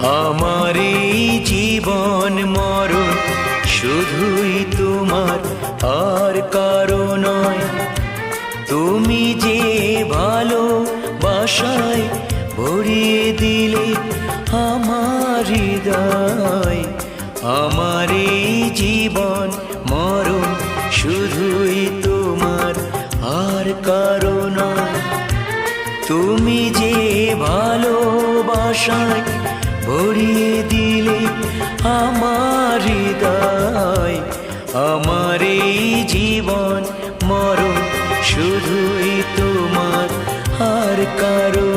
আমার জীবন মরণ শুধুই তোমার, আর কারও নয়। তুমি যে ভালো বাসায় ভরিয়ে দিলে আমার হৃদয় আমার জীবন মরণ শুধুই তোমার, আর কারও নয়। তুমি যে ভালোবাসায় ভরিয়ে দিলে আমার হৃদয় আমার এই জীবন মরণ শুধুই তোমার আর কারও